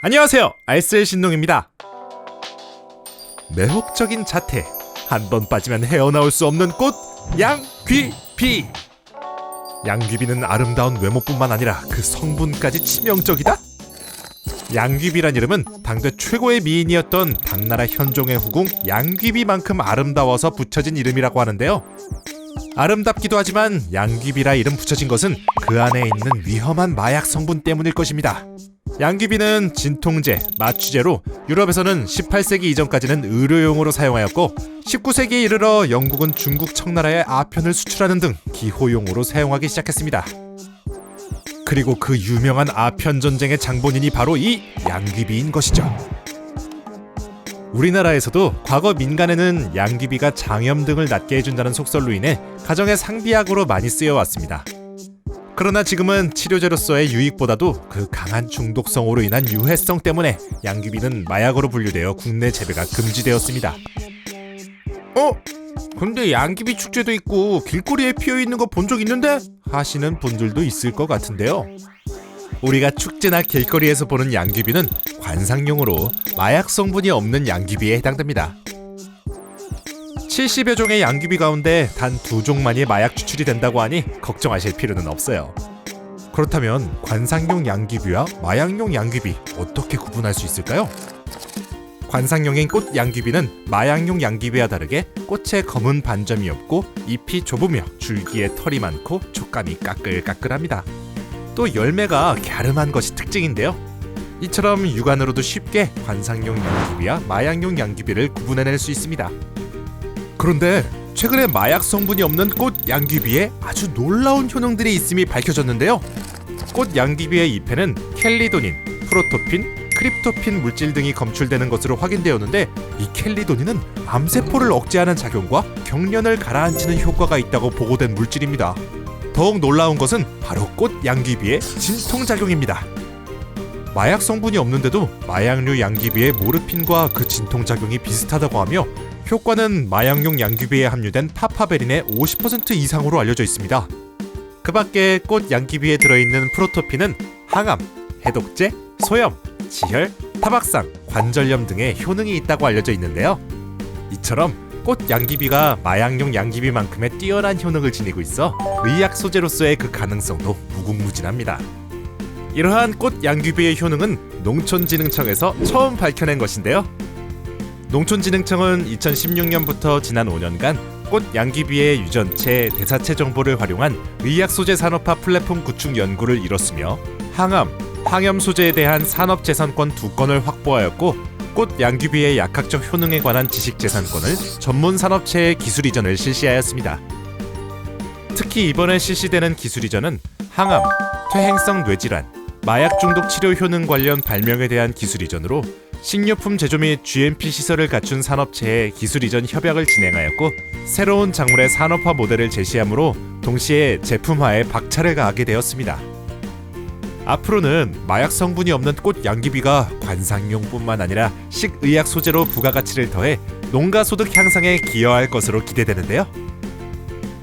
안녕하세요. 알쓸 신동입니다. 매혹적인 자태. 한 번 빠지면 헤어나올 수 없는 꽃 양귀비. 양귀비는 아름다운 외모뿐만 아니라 그 성분까지 치명적이다. 양귀비란 이름은 당대 최고의 미인이었던 당나라 현종의 후궁 양귀비만큼 아름다워서 붙여진 이름이라고 하는데요. 아름답기도 하지만 양귀비라 이름 붙여진 것은 그 안에 있는 위험한 마약 성분 때문일 것입니다. 양귀비는 진통제, 마취제로 유럽에서는 18세기 이전까지는 의료용으로 사용하였고 19세기에 이르러 영국은 중국 청나라에 아편을 수출하는 등 기호용으로 사용하기 시작했습니다. 그리고 그 유명한 아편 전쟁의 장본인이 바로 이 양귀비인 것이죠. 우리나라에서도 과거 민간에는 양귀비가 장염 등을 낫게 해준다는 속설로 인해 가정의 상비약으로 많이 쓰여왔습니다. 그러나 지금은 치료제로서의 유익보다도 그 강한 중독성으로 인한 유해성 때문에 양귀비는 마약으로 분류되어 국내 재배가 금지되었습니다. 어? 근데 양귀비 축제도 있고 길거리에 피어 있는 거 본 적 있는데? 하시는 분들도 있을 것 같은데요. 우리가 축제나 길거리에서 보는 양귀비는 관상용으로 마약 성분이 없는 양귀비에 해당됩니다. 70여 종의 양귀비 가운데 단 두 종만이 마약 추출이 된다고 하니 걱정하실 필요는 없어요. 그렇다면 관상용 양귀비와 마약용 양귀비 어떻게 구분할 수 있을까요? 관상용인 꽃 양귀비는 마약용 양귀비와 다르게 꽃에 검은 반점이 없고 잎이 좁으며 줄기에 털이 많고 촉감이 까끌까끌합니다. 또 열매가 갸름한 것이 특징인데요. 이처럼 육안으로도 쉽게 관상용 양귀비와 마약용 양귀비를 구분해낼 수 있습니다. 그런데 최근에 마약 성분이 없는 꽃 양귀비에 아주 놀라운 효능들이 있음이 밝혀졌는데요. 꽃 양귀비의 잎에는 켈리도닌, 프로토핀, 크립토핀 물질 등이 검출되는 것으로 확인되었는데 이 켈리도닌은 암세포를 억제하는 작용과 경련을 가라앉히는 효과가 있다고 보고된 물질입니다. 더욱 놀라운 것은 바로 꽃 양귀비의 진통 작용입니다. 마약 성분이 없는데도 마약류 양귀비의 모르핀과 그 진통 작용이 비슷하다고 하며 효과는 마약용 양귀비에 함유된 파파베린의 50% 이상으로 알려져 있습니다. 그 밖에 꽃 양귀비에 들어있는 프로토핀은 항암, 해독제, 소염, 지혈, 타박상, 관절염 등의 효능이 있다고 알려져 있는데요. 이처럼 꽃 양귀비가 마약용 양귀비만큼의 뛰어난 효능을 지니고 있어 의약 소재로서의 그 가능성도 무궁무진합니다. 이러한 꽃 양귀비의 효능은 농촌진흥청에서 처음 밝혀낸 것인데요. 농촌진흥청은 2016년부터 지난 5년간 꽃 양귀비의 유전체, 대사체 정보를 활용한 의약 소재 산업화 플랫폼 구축 연구를 이뤘으며 항암, 항염 소재에 대한 산업 재산권 두 건을 확보하였고 꽃 양귀비의 약학적 효능에 관한 지식 재산권을 전문 산업체에 기술 이전을 실시하였습니다. 특히 이번에 실시되는 기술 이전은 항암, 퇴행성 뇌질환, 마약 중독 치료 효능 관련 발명에 대한 기술 이전으로 식료품 제조 및 GMP 시설을 갖춘 산업체에 기술 이전 협약을 진행하였고 새로운 작물의 산업화 모델을 제시하므로 동시에 제품화에 박차를 가하게 되었습니다. 앞으로는 마약 성분이 없는 꽃 양귀비가 관상용뿐만 아니라 식의약 소재로 부가가치를 더해 농가 소득 향상에 기여할 것으로 기대되는데요.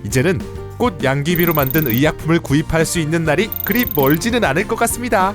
이제는 꽃 양귀비로 만든 의약품을 구입할 수 있는 날이 그리 멀지는 않을 것 같습니다.